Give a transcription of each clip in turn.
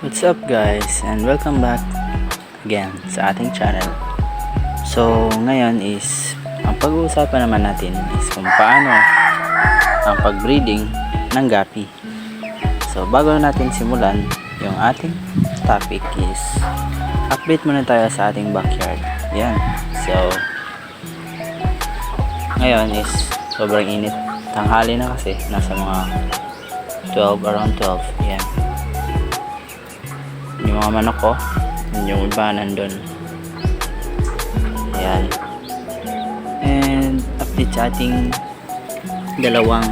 What's up guys and welcome back again sa ating channel. So ngayon is ang pag-uusapan naman natin is kung paano ang pag-breeding ng gapi. So bago natin simulan yung ating topic is update muna tayo sa ating backyard. Yan. So ngayon is sobrang init. Tanghali na kasi nasa mga 12 around 12. Yan yung mga manok ko yung iba nandun. Ayan. And update sa ating dalawang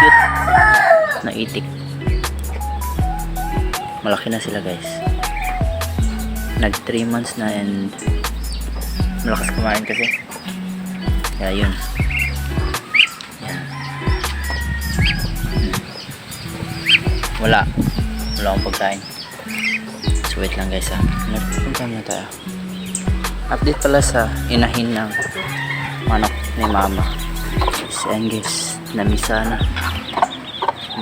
cute na itik. Malaki na sila guys. Nag 3 months na and malakas kumain kasi. Kaya yun. Wala. Wala akong pagkain So wait lang guys ha. Nagpunta na tayo. Update pala sa inahin ng manok ni mama. So ayan guys. Namisa na.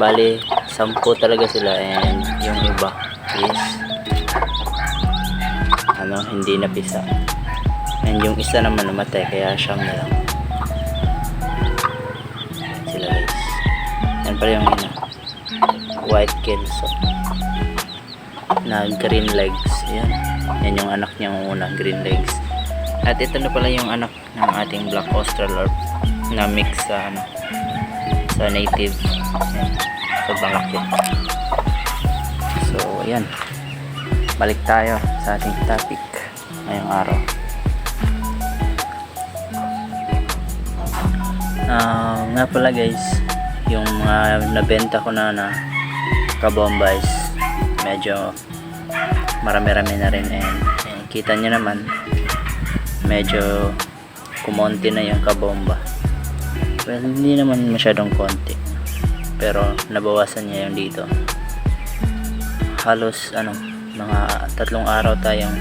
Bali, sampu talaga sila and yung iba is ano, hindi napisa. And yung isa naman namatay kaya siyam na lang. Sila guys. Yan pala yung ina. White kelso na green legs. Ayan. Yan yung anak niya una, green legs. At ito na pala yung anak ng ating black austral or na mix sa ano sa native. Ayan. Sobrang laki. So, ayan. Balik tayo sa ating topic ngayong araw. Ah, nga pala guys, yung mga nabenta ko na na kabombay medyo marami-rami na rin. And, and kita nyo naman medyo kumonti na yung kabomba. Well hindi naman masyadong konti. Pero nabawasan niya yung dito. Halos ano mga tatlong araw tayong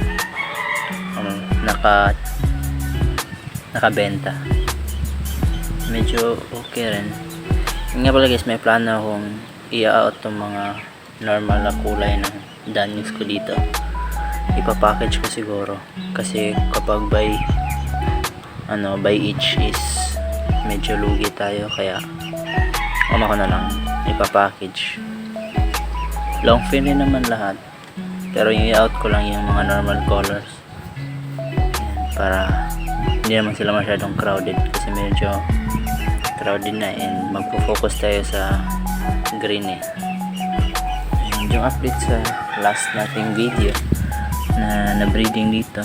ano, naka nakabenta. Medyo okay rin. Yun nga pala guys may plano akong i-out tong mga normal na kulay ng danyos ko dito. Ipapackage ko siguro. Kasi kapag by ano by each is medyo lugi tayo kaya ano ko na lang ipapackage. Long fin rin naman lahat. Pero yung i-out ko lang yung mga normal colors. Ayan, para hindi naman sila masyadong crowded kasi medyo crowded na and magpo-focus tayo sa green eh yung update sa last nating video na na breeding dito.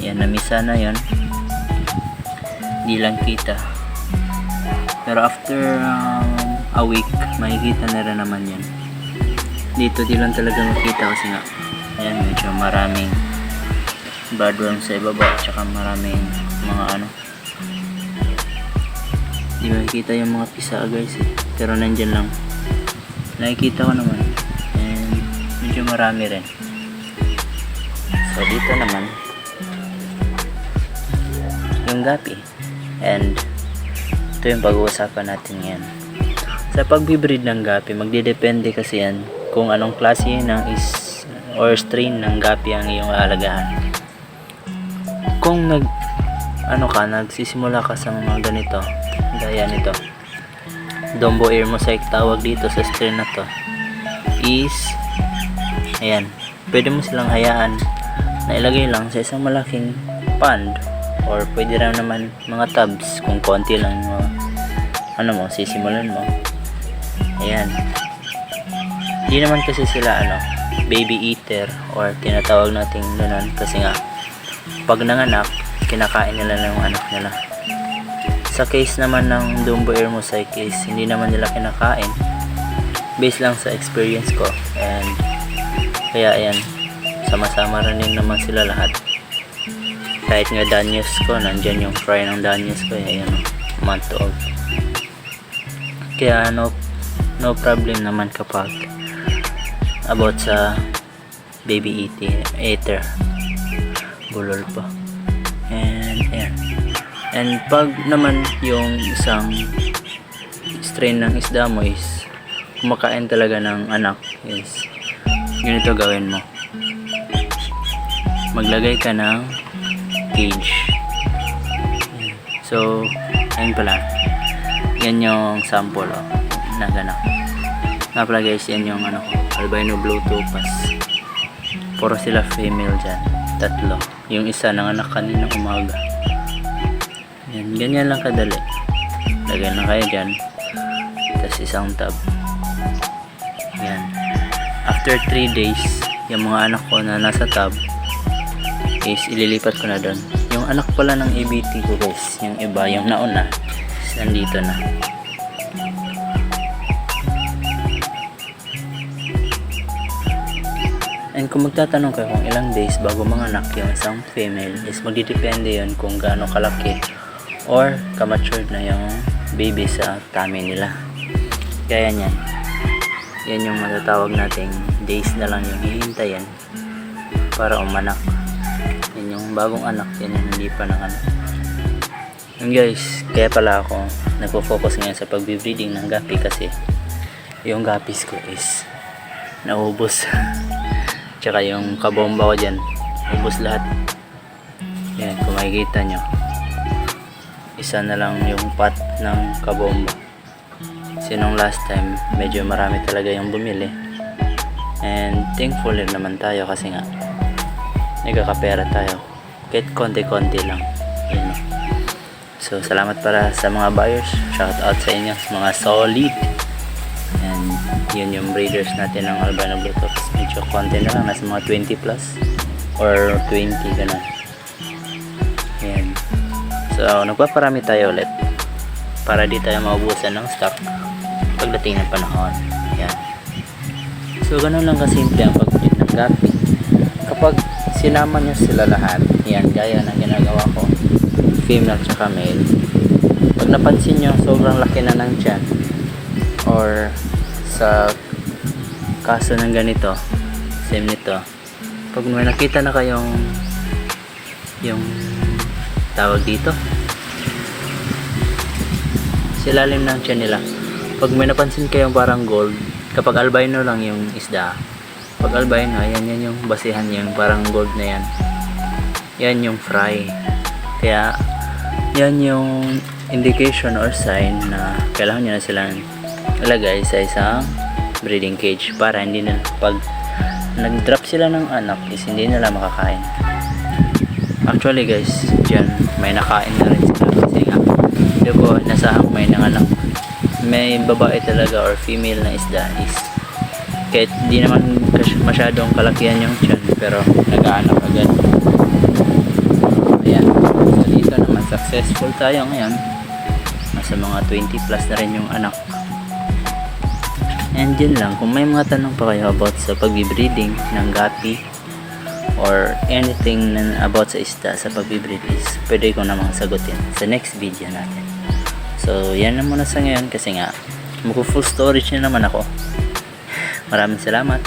Yan namisa na yon di lang kita. Pero after um, a week makikita na rin naman yan dito di lang talaga makita kasi nga ayan medyo maraming bloodworm sa ibaba tsaka maraming mga ano. Di makikita yung mga pisa guys eh. pero nandyan lang. Nakikita ko naman medyo marami rin. So dito naman yung gapi and ito yung pag-uusapan natin ngayon. Sa pagbibreed ng gapi magdidepende kasi yan kung anong klase ng is or strain ng gapi ang iyong aalagaan kung nag ano ka nagsisimula ka sa mga ganito gaya nito Dombo Air Mosaic tawag dito sa strain na to is ayan. Pwede mo silang hayaan na ilagay lang sa isang malaking pond. Or pwede rin naman mga tubs kung konti lang mga, ano mo sisimulan mo. Ayan. Hindi naman kasi sila ano baby eater or tinatawag natin ganun. Kasi nga pag nanganak kinakain nila ng anak nila. Sa case naman ng Dumbo Air Mosaic is hindi naman nila kinakain. Based lang sa experience ko. And kaya ayan sama-sama rin naman sila lahat. Kahit nga Daniels ko nandyan yung fry ng Daniels ko eh, ayan month old. Kaya no no problem naman kapag about sa baby eater, eater bulol pa. And ayan. And pag naman yung isang strain ng isda mo is kumakain talaga ng anak is ganito gawin mo. Maglagay ka ng cage. So, ayun pala. Yan yung sample oh, na ganak. Nga pala guys, yan yung ano, albino blue topaz. Puro sila female dyan. Tatlo. Yung isa nanganak kanina umaga. Yan, ganyan lang kadali. Lagyan lang kayo dyan. Tapos isang tab. After 3 days, yung mga anak ko na nasa tab, is ililipat ko na doon. Yung anak pala ng ABT ko guys, yung iba, yung nauna, is nandito na. And kung magtatanong kayo kung ilang days bago manganak yung isang female is magdidepende yun kung gaano kalaki or kamatured na yung baby sa tummy nila. Kaya niyan, yan yung matatawag nating days na lang yung hihintayin para umanak. Yan yung bagong anak, yan yung hindi pa nanganak. Yun guys, kaya pala ako nagpo-focus ngayon sa pagbe-breeding ng gapi kasi yung gapis ko is naubos. Tsaka yung kabomba ko dyan, ubos lahat. Yan, kung makikita nyo. Isa na lang yung pot ng kabomba. Sinong last time, medyo marami talaga yung bumili. And thankful naman tayo kasi nga, nagkakapera tayo. Kahit konti-konti lang. Yun. So, salamat para sa mga buyers. Shout out sa inyo, sa mga solid. And yun yung breeders natin ng albino blue tops. Medyo konti na lang, nasa mga 20 plus or 20 ganun. Yan. So, nagpaparami tayo ulit para di tayo maubusan ng stock pagdating ng panahon. Yan. So, ganun lang kasimple ang pag-breed ng gapi. Kapag sinama nyo sila lahat, yan, gaya ng ginagawa ko, female tsaka male, pag napansin nyo, sobrang laki na ng tiyan, or sa kaso ng ganito, same nito, pag may nakita na kayong yung tawag dito, silalim ng tiyan nila. Pag may napansin kayong parang gold, kapag albino lang yung isda, pag albino, yan, yan yung basihan yung parang gold na yan. Yan yung fry. Kaya, yan yung indication or sign na kailangan nyo na silang ilagay sa isang breeding cage para hindi na pag nag-drop sila ng anak is hindi nila makakain. Actually guys, dyan may nakain na rin sila kasi nga di ko nasa may nanganak may babae talaga or female na isda is kahit di naman masyadong kalakihan yung tiyan pero nag-aanak agad. Ayan. So dito naman successful tayo ngayon. Nasa mga 20 plus na rin yung anak. And yun lang. Kung may mga tanong pa kayo about sa pagbe-breeding ng gapi or anything about sa isda sa pagbe-breed is pwede ko namang sagutin sa next video natin so yan na muna sa ngayon kasi nga magpo full storage na naman ako. Maraming salamat